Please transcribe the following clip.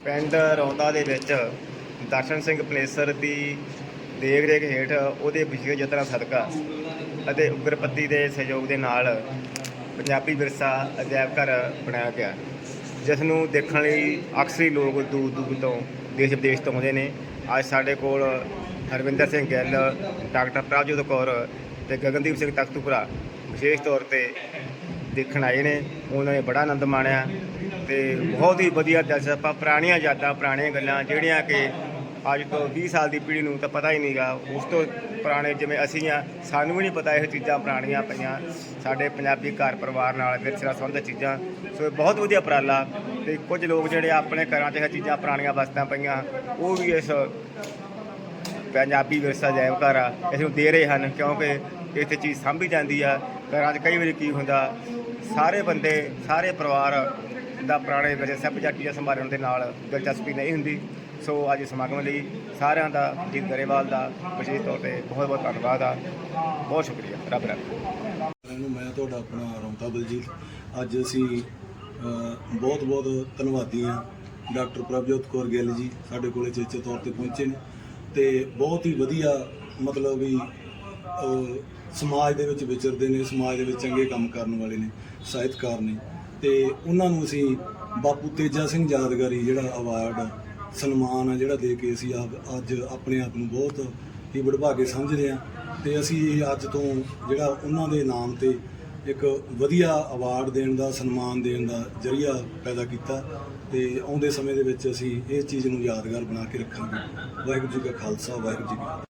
ਪਿੰਡ ਰੌਂਦਾ ਦੇ ਵਿੱਚ ਦਰਸ਼ਨ ਸਿੰਘ ਪਲੇਸਰ ਦੀ ਦੇਖ ਰੇਖ ਹੇਠ ਉਹਦੇ ਵਿਸ਼ੇਸ਼ ਯਤਨਾਂ ਸਦਕਾ ਅਤੇ ਉਗਰਪੱਤੀ ਦੇ ਸਹਿਯੋਗ ਦੇ ਨਾਲ ਪੰਜਾਬੀ ਵਿਰਸਾ ਅਜਾਇਬ ਘਰ ਬਣਾਇਆ ਗਿਆ, ਜਿਸ ਨੂੰ ਦੇਖਣ ਲਈ ਅਕਸਰ ਹੀ ਲੋਕ ਦੂਰ ਦੂਰ ਤੋਂ ਦੇਸ਼ ਵਿਦੇਸ਼ ਤੋਂ ਆਉਂਦੇ ਨੇ। ਅੱਜ ਸਾਡੇ ਕੋਲ ਹਰਵਿੰਦਰ ਸਿੰਘ ਗਿੱਲ, ਡਾਕਟਰ ਪ੍ਰਭਜੋਤ ਕੌਰ ਤੇ ਗਗਨਦੀਪ ਸਿੰਘ ਤਖਤੂਪੁਰਾ ਵਿਸ਼ੇਸ਼ ਤੌਰ ਤੇ ਦੇਖਣ ਆਏ ਨੇ। ਉਹਨਾਂ ਨੇ ਬੜਾ ਆਨੰਦ ਮਾਣਿਆ। ਤੇ ਬਹੁਤ ਹੀ ਵਧੀਆ ਦਿਲਚਸਪ ਪੁਰਾਣੀਆਂ ਯਾਦਾਂ, ਪੁਰਾਣੀਆਂ ਗੱਲਾਂ, ਜਿਹੜੀਆਂ ਕਿ ਅੱਜ ਤੋਂ 20 ਸਾਲ ਦੀ ਪੀੜ੍ਹੀ ਨੂੰ ਤਾਂ ਪਤਾ ਹੀ ਨਹੀਂਗਾ। ਉਸ ਤੋਂ ਪੁਰਾਣੇ ਜਿਵੇਂ ਅਸੀਂ ਆ, ਸਾਨੂੰ ਵੀ ਨਹੀਂ ਪਤਾ ਇਹ ਚੀਜ਼ਾਂ ਪੁਰਾਣੀਆਂ ਪਈਆਂ, ਸਾਡੇ ਪੰਜਾਬੀ ਘਰ ਪਰਿਵਾਰ ਨਾਲ ਵਿਰਸੇ ਨਾਲ ਸੰਬੰਧਿਤ ਚੀਜ਼ਾਂ। ਸੋ ਇਹ ਬਹੁਤ ਵਧੀਆ ਉਪਰਾਲਾ ਤੇ ਕੁਝ ਲੋਕ ਜਿਹੜੇ ਆਪਣੇ ਘਰਾਂ 'ਚ ਇਹ ਚੀਜ਼ਾਂ ਪੁਰਾਣੀਆਂ ਵਸਤਾਂ ਪਈਆਂ, ਉਹ ਵੀ ਇਸ ਪੰਜਾਬੀ ਵਿਰਸਾ ਜਾਇਬ ਘਰ ਆ, ਇਸ ਨੂੰ ਦੇ ਰਹੇ ਹਨ, ਕਿਉਂਕਿ ਇੱਥੇ ਚੀਜ਼ ਸਾਂਭੀ ਜਾਂਦੀ ਆ। ਘਰਾਂ 'ਚ ਕਈ ਵਾਰੀ ਕੀ ਹੁੰਦਾ, ਸਾਰੇ ਬੰਦੇ, ਸਾਰੇ ਪਰਿਵਾਰ ਦਾ ਪੁਰਾਣੇ ਵਿਰਸੇ ਸੱਭਿਆਚਾਰ ਚੀਜ਼ਾਂ ਸੰਭਾਲਣ ਦੇ ਨਾਲ ਦਿਲਚਸਪੀ ਨਹੀਂ ਹੁੰਦੀ, ਸੋ ਅੱਜ ਸਮਾਗਮ ਲਈ ਸਾਰਿਆਂ ਦਾ ਜੀ ਗਰੇਵਾਲ ਦਾ ਵਿਸ਼ੇਸ਼ ਤੌਰ ਤੇ ਬਹੁਤ ਬਹੁਤ ਧੰਨਵਾਦ ਆ। ਬਹੁਤ ਸ਼ੁਕਰੀਆ, ਰੱਬ ਰੱਬ। ਮੈਂ ਤੁਹਾਡਾ ਆਪਣਾ ਰੌਂਤਾ ਬਲਜੀਤ। ਅੱਜ ਅਸੀਂ ਬਹੁਤ ਬਹੁਤ ਧੰਨਵਾਦੀ ਹਾਂ ਡਾਕਟਰ ਪ੍ਰਭਜੋਤ ਕੌਰ ਗਿੱਲ ਜੀ, ਸਾਡੇ ਕੋਲੇ ਚੇਚੇ ਤੌਰ ਤੇ ਪਹੁੰਚੇ ਨੇ ਤੇ ਬਹੁਤ ਹੀ ਵਧੀਆ ਮਤਲਬ ਵੀ ਸਮਾਜ ਦੇ ਵਿੱਚ ਵਿਚਰਦੇ ਨੇ, ਸਮਾਜ ਦੇ ਵਿੱਚ ਚੰਗੇ ਕੰਮ ਕਰਨ ਵਾਲੇ ਨੇ, ਸਾਹਿਤਕਾਰ ਨੇ। ਤੇ ਉਹਨਾਂ ਨੂੰ ਅਸੀਂ ਬਾਪੂ ਤੇਜਾ ਸਿੰਘ ਯਾਦਗਾਰੀ ਜਿਹੜਾ ਅਵਾਰਡ ਸਨਮਾਨ ਆ ਜਿਹੜਾ ਦੇ ਕੇ ਅਸੀਂ ਆਪ- ਅੱਜ ਆਪਣੇ ਆਪ ਨੂੰ ਬਹੁਤ ਹੀ ਵਡਭਾਗੇ ਸਮਝਦੇ ਹਾਂ ਤੇ ਅਸੀਂ ਇਹ ਅੱਜ ਤੋਂ ਜਿਹੜਾ ਉਹਨਾਂ ਦੇ ਨਾਮ ਤੇ ਇੱਕ ਵਧੀਆ ਅਵਾਰਡ ਦੇਣ ਦਾ, ਸਨਮਾਨ ਦੇਣ ਦਾ ਜਰੀਆ ਪੈਦਾ ਕੀਤਾ ਤੇ ਆਉਂਦੇ ਸਮੇਂ ਦੇ ਵਿੱਚ ਅਸੀਂ ਇਹ ਚੀਜ਼ ਨੂੰ ਯਾਦਗਾਰ ਬਣਾ ਕੇ ਰੱਖਾਂਗੇ। ਵਾਹਿਗੁਰੂ ਜੀ ਕਾ ਖਾਲਸਾ, ਵਾਹਿਗੁਰੂ ਜੀ ਕੀ